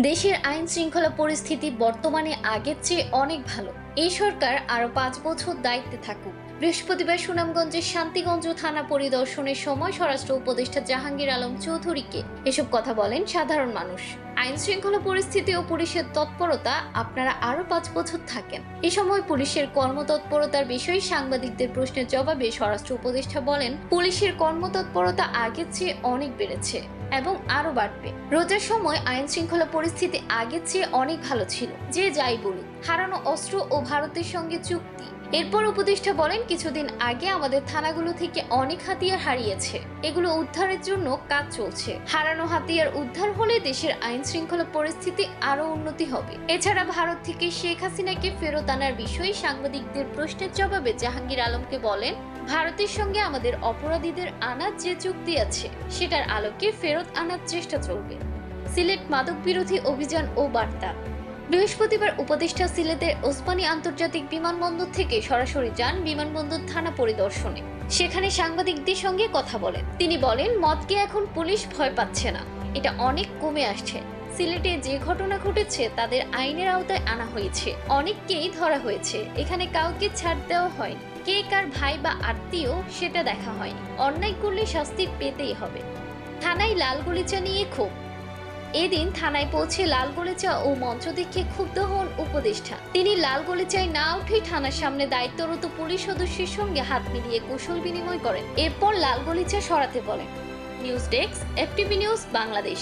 দেশের আইন শৃঙ্খলা পরিস্থিতি বর্তমানে আগের চেয়ে অনেক ভালো। এই সরকার আরও পাঁচ বছর দায়িত্বে থাকুক। বৃহস্পতিবার সুনামগঞ্জের শান্তিগঞ্জ থানা পরিদর্শনের সময় স্বরাষ্ট্র উপদেষ্টা জাহাঙ্গীর আলম চৌধুরীকে এসব কথা বলেন সাধারণ মানুষ। আইন শৃঙ্খলা পরিস্থিতি ও পুলিশের তৎপরতা আপনারা আরও পাঁচ বছর থাকেন। এ সময় পুলিশের কর্মতৎপরতার বিষয়ে সাংবাদিকদের প্রশ্নের জবাবে স্বরাষ্ট্র উপদেষ্টা বলেন, পুলিশের কর্মতৎপরতা আগের চেয়ে অনেক বেড়েছে এবং আরও বাড়বে। রোজার সময় আইন শৃঙ্খলা পরিস্থিতি আগের চেয়ে অনেক ভালো ছিল। যে যাই বলুক, হারানো অস্ত্র ও ভারতের সঙ্গে চুক্তি এরপর উপদেষ্টা বলেন, কিছুদিন আগে আমাদের থানাগুলো থেকে অনেক হাতিয়ার হারিয়েছে। এগুলো উদ্ধারের জন্য কাজ চলছে। হারানো হাতিয়ার উদ্ধার হলে দেশের আইন শৃঙ্খলা পরিস্থিতি আরও উন্নতি হবে। এছাড়া ভারত থেকে শেখ হাসিনাকে ফেরত আনার বিষয়ে সাংবাদিকদের প্রশ্নের জবাবে জাহাঙ্গীর আলমকে বলেন, ভারতের সঙ্গে আমাদের অপরাধীদের আনার যে চুক্তি আছে, সেটার আলোকে ফেরত আনার চেষ্টা চলবে। সিলেট মাদক বিরোধী অভিযান ও বার্তা। বৃহস্পতিবার উপদেষ্টা সিলেটের ওসমানী আন্তর্জাতিক বিমানবন্দর থেকে সরাসরি যান বিমানবন্দর থানা পরিদর্শনে। সেখানে সাংবাদিকদের সঙ্গে কথা বলেন। তিনি বলেন, মদকে এখন পুলিশ ভয় পাচ্ছে না। এটা অনেক কমে আসছে। সিলেটে যে ঘটনা ঘটেছে, তাদের আইনের আওতায় আনা হয়েছে। অনেককেই ধরা হয়েছে। এখানে কাউকে ছাড় দেওয়া হয়নি। কে কার ভাই বা আত্মীয়, সেটা দেখা হয়নি। অন্যায় করলে শাস্তি পেতেই হবে। থানায় লাল গলিচা নিয়ে ক্ষোভ। এদিন থানায় পৌঁছে লালগলিচা ও মঞ্চ দেখে ক্ষুব্ধ হন উপদেষ্টা। তিনি লালগলিচায় না উঠে থানার সামনে দায়িত্বরত পুলিশ সদস্যের সঙ্গে হাত মিলিয়ে কুশল বিনিময় করেন। এরপর লালগলিচা সরাতে বলেন। News desk, FTV news, Bangladesh.